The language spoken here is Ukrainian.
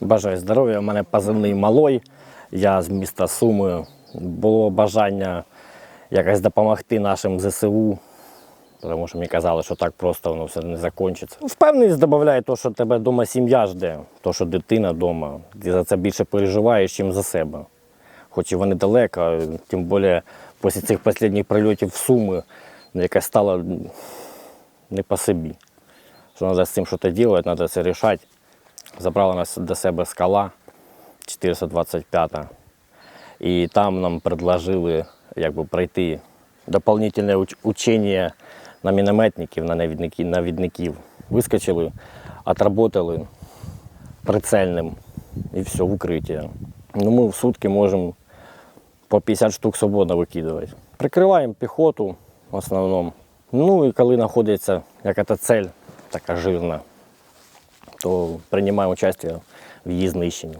Бажаю здоров'я. У мене позивний малой. Я з міста Суми. Було бажання якось допомогти нашим ЗСУ, тому що мені казали, що так просто воно все не закінчиться. Впевненість додає те, що тебе вдома сім'я жде, то, що дитина вдома. Ти за це більше переживаєш, ніж за себе. Хоч і вони далеко, тим більше після цих останніх прильотів в Суми, якась стала не по собі. Що треба з цим щось робити, треба це рішати. Забрала нас до себе скала 425. І там нам предложили якби, пройти дополнительне уч- учення на мінометників, на навідників. Вискочили, отработали прицельним і все, в укриття. Ну, ми в сутки можемо по 50 штук свободно викидувати. Прикриваємо піхоту в основному. Ну і коли знаходиться якась цель така жирна, то приймає участь в її знищенні.